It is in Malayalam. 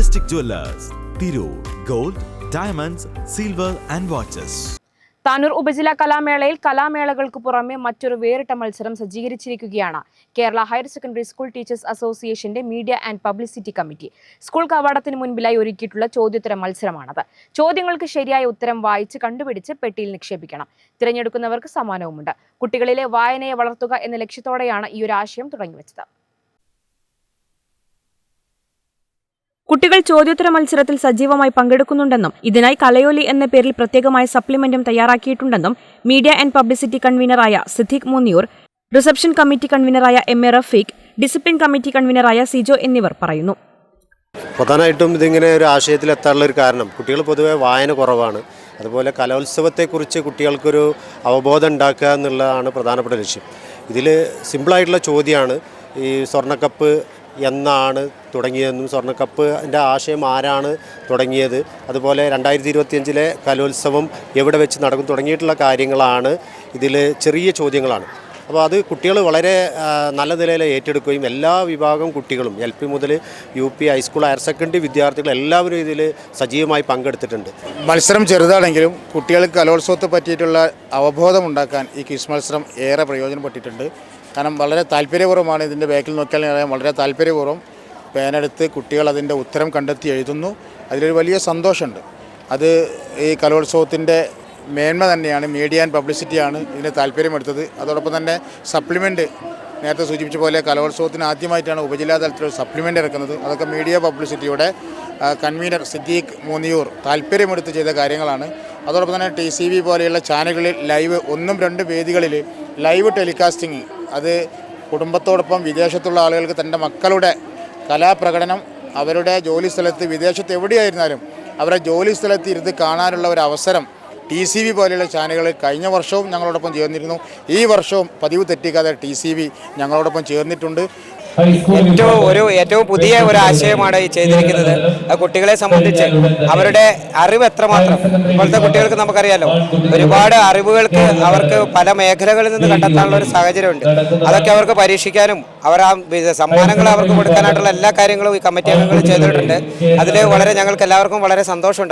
Majestic jewellers Tirur gold diamonds silver and watches Tanur ഉപജില്ലാ കലാമേളയിൽ കലാമേളകൾക്ക് പുറമെ മറ്റൊരു വേറിട്ട മത്സരം സജ്ജീകരിച്ചിരിക്കുകയാണ്. Kerala higher secondary school teachers അസോസിയേഷന്റെ media and publicity committee. School കവാടത്തിന് മുൻപിലായി ഒരുക്കിയിട്ടുള്ള ചോദ്യോത്തര മത്സരമാണത്. ചോദ്യങ്ങൾക്ക് ശരിയായ ഉത്തരം വായിച്ച് കണ്ടുപിടിച്ച് പെട്ടിയിൽ നിക്ഷേപിക്കണം. തിരഞ്ഞെടുക്കുന്നവർക്ക് സമ്മാനവുമുണ്ട്. കുട്ടികളിലെ വായനയെ വളർത്തുക എന്ന ലക്ഷ്യത്തോടെയാണ് ഈ ഒരു ആശയം തുടങ്ങിവച്ചത്. കുട്ടികൾ ചോദ്യോത്തര മത്സരത്തിൽ സജീവമായി പങ്കെടുക്കുന്നുണ്ടെന്നും ഇതിനായി കലയോലി എന്ന പേരിൽ പ്രത്യേകമായ സപ്ലിമെന്റും തയ്യാറാക്കിയിട്ടുണ്ടെന്നും മീഡിയ ആൻഡ് പബ്ലിസിറ്റി കൺവീനറായ Siddique Moonniyur reception committee കൺവീനറായ M A Rafeeq discipline committee കൺവീനറായ Sijo എന്നിവർ പറയുന്നു. പ്രധാനമായിട്ടും ഇതിങ്ങനെ ഒരു ആശയത്തിലെത്താനുള്ള ഒരു കാരണം കുട്ടികൾ പൊതുവേ വായന കുറവാണ്. അതുപോലെ കലോത്സവത്തെക്കുറിച്ച് കുട്ടികൾക്കൊരു അവബോധം ഉണ്ടാക്കുക എന്നുള്ളതാണ് പ്രധാനപ്പെട്ട ലക്ഷ്യം. ഇതിൽ സിമ്പിളായിട്ടുള്ള ചോദ്യമാണ് ഈ സ്വർണക്കപ്പ് എന്നാണ് തുടങ്ങിയതെന്നും സ്വർണക്കപ്പിന്റെ ആശയം ആരാണ് തുടങ്ങിയത്. അതുപോലെ രണ്ടായിരത്തി ഇരുപത്തിയഞ്ചിലെ കലോത്സവം എവിടെ വെച്ച് നടക്കും തുടങ്ങിയിട്ടുള്ള കാര്യങ്ങളാണ് ഇതിൽ ചെറിയ ചോദ്യങ്ങളാണ്. അപ്പോൾ അത് കുട്ടികൾ വളരെ നല്ല നിലയിൽ ഏറ്റെടുക്കുകയും എല്ലാ വിഭാഗം കുട്ടികളും എൽ പി മുതൽ U P high school higher secondary വിദ്യാർത്ഥികൾ എല്ലാവരും ഇതിൽ സജീവമായി പങ്കെടുത്തിട്ടുണ്ട്. മത്സരം ചെറുതാണെങ്കിലും കുട്ടികൾക്ക് കലോത്സവത്തെ പറ്റിയിട്ടുള്ള അവബോധം ഉണ്ടാക്കാൻ ഈ ക്വിസ് മത്സരം ഏറെ പ്രയോജനപ്പെട്ടിട്ടുണ്ട്. കാരണം വളരെ താല്പര്യപൂർവമാണ് ഇതിന്റെ ബാക്കിൽ നോക്കിയാൽ അറിയാം വളരെ താല്പര്യപൂർവം പേനെടുത്ത് കുട്ടികൾ അതിന്റെ ഉത്തരം കണ്ടെത്തി എഴുതുന്നു. അതിലൊരു വലിയ സന്തോഷമുണ്ട്. അത് ഈ കലോത്സവത്തിന്റെ മേന്മ തന്നെയാണ് മീഡിയ ആൻഡ് പബ്ലിസിറ്റിയാണ് ഇതിന് താല്പര്യമെടുത്തത്. അതോടൊപ്പം തന്നെ സപ്ലിമെന്റ് നേരത്തെ സൂചിപ്പിച്ച പോലെ കലോത്സവത്തിന് ആദ്യമായിട്ടാണ് ഉപജില്ലാ തലത്തിൽ ഒരു സപ്ലിമെന്റ് ഇറക്കുന്നത്. അതൊക്കെ മീഡിയ പബ്ലിസിറ്റിയുടെ കൺവീനർ സിദ്ദീഖ് മൂന്നിയൂർ താല്പര്യമെടുത്ത് ചെയ്ത കാര്യങ്ങളാണ്. അതോടൊപ്പം തന്നെ ടി സി വി പോലെയുള്ള ചാനലുകളിൽ ലൈവ് ഒന്നും രണ്ടും വേദികളിൽ ലൈവ് ടെലികാസ്റ്റിംഗ് അത് കുടുംബത്തോടൊപ്പം വിദേശത്തുള്ള ആളുകൾക്ക് തന്റെ മക്കളുടെ കലാപ്രകടനം അവരുടെ ജോലി സ്ഥലത്ത് വിദേശത്ത് എവിടെയായിരുന്നാലും അവരെ ജോലി സ്ഥലത്ത് ഇരുന്ന് കാണാനുള്ള ഒരു അവസരം ടി സി വി പോലെയുള്ള ചാനലുകൾ കഴിഞ്ഞ വർഷവും ഞങ്ങളോടൊപ്പം ചേർന്നിരുന്നു. ഈ വർഷവും പതിവ് തെറ്റിക്കാതെ ടി സി വി ഞങ്ങളോടൊപ്പം ചേർന്നിട്ടുണ്ട്. ഏറ്റവും ഒരു ഏറ്റവും പുതിയ ഒരു ആശയമാണ് ഈ ചെയ്തിരിക്കുന്നത്. കുട്ടികളെ സംബന്ധിച്ച് അവരുടെ അറിവ് എത്രമാത്രം? ഇപ്പോഴത്തെ കുട്ടികൾക്ക് നമുക്കറിയാലോ ഒരുപാട് അറിവുകൾക്ക് അവർക്ക് പല മേഖലകളിൽ നിന്ന് കണ്ടെത്താനുള്ള ഒരു സാഹചര്യമുണ്ട്. അതൊക്കെ അവർക്ക് പരീക്ഷിക്കാനും അവർ ആ സമ്മാനങ്ങൾ അവർക്ക് കൊടുക്കാനായിട്ടുള്ള എല്ലാ കാര്യങ്ങളും ഈ കമ്മിറ്റി അംഗങ്ങൾ ചെയ്തിട്ടുണ്ട്. അതിൽ വളരെ ഞങ്ങൾക്ക് എല്ലാവർക്കും വളരെ സന്തോഷമുണ്ട്.